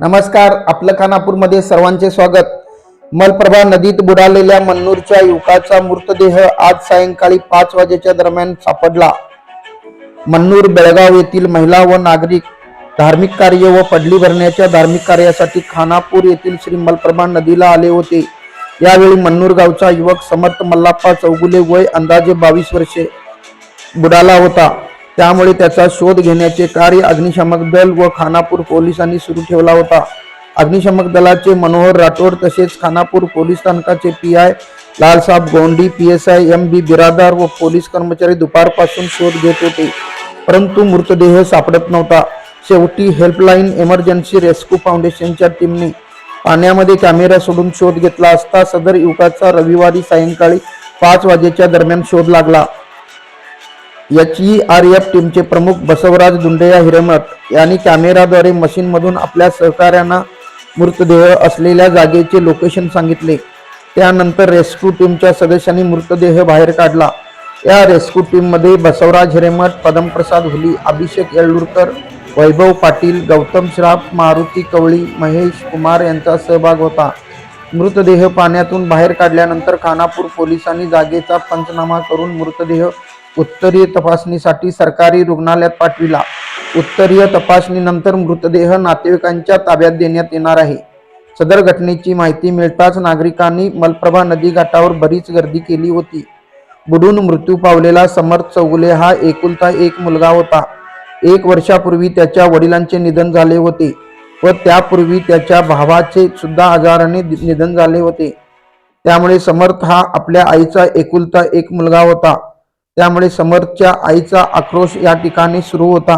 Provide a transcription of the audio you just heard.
नमस्कार आपलं खानापूरमध्ये सर्वांचे स्वागत. मलप्रभा नदीत बुडालेल्या मन्नूरच्या युवकाचा मृतदेह आज सायंकाळी पाच वाजेच्या दरम्यान सापडला. मन्नूर बेळगाव येथील महिला व नागरिक धार्मिक कार्य व पडली भरण्याच्या धार्मिक कार्यासाठी खानापूर येथील श्री मलप्रभा नदीला आले होते. यावेळी मन्नूर गावचा युवक समर्थ मल्लाप्पा चौगुले वय अंदाजे बावीस वर्षे बुडाला होता. त्यामुळे त्याचा शोध घेण्याचे कार्य अग्निशामक दल व खानापूर पोलिसांनी सुरू ठेवला होता. अग्निशामक दलाचे मनोहर राठोड तसेच खानापूर पोलीस स्थानकाचे P I Lalsaheb Gondi P S I M B Biradar व पोलीस कर्मचारी दुपारपासून शोध घेत होते. परंतु मृतदेह सापडत नव्हता. शेवटी हेल्पलाईन इमर्जन्सी रेस्क्यू फाउंडेशनच्या टीमने पाण्यामध्ये कॅमेरा सोडून शोध घेतला असता सदर युवकाचा रविवारी सायंकाळी पाच वाजेच्या दरम्यान शोध लागला. एच ई आर एफ टीमचे प्रमुख बसवराज दुंडेया हिरेमठ यांनी कॅमेराद्वारे मशीनमधून आपल्या सहकाऱ्यांना मृतदेह असलेल्या जागेचे लोकेशन सांगितले. त्यानंतर रेस्क्यू टीमच्या सदस्यांनी मृतदेह बाहेर काढला. या रेस्क्यू टीममध्ये बसवराज हिरेमठ पदमप्रसाद हुली अभिषेक येळूरकर वैभव पाटील गौतम श्राफ मारुती कवळी महेश कुमार यांचा सहभाग होता. मृतदेह पाण्यातून बाहेर काढल्यानंतर खानापूर पोलिसांनी जागेचा पंचनामा करून मृतदेह उत्तरीय तपासणीसाठी सरकारी रुग्णालयात पाठविला. उत्तरीय तपासणीनंतर मृतदेह नातेवाईकांच्या ताब्यात देण्यात येणार आहे. सदर घटनेची माहिती मिळताच नागरिकांनी मलप्रभा नदी घाटावर बरीच गर्दी केली होती. बुडून मृत्यू पावलेला समर्थ चौगुले हा एकुलता एक मुलगा होता. एक वर्षापूर्वी त्याच्या वडिलांचे निधन झाले होते व त्यापूर्वी त्याच्या भावाचे सुद्धा आजाराने निधन झाले होते. त्यामुळे समर्थ हा आपल्या आईचा एकुलता एक मुलगा होता. त्यामुळे समर्थच्या आईचा आक्रोश या ठिकाणी सुरू होता.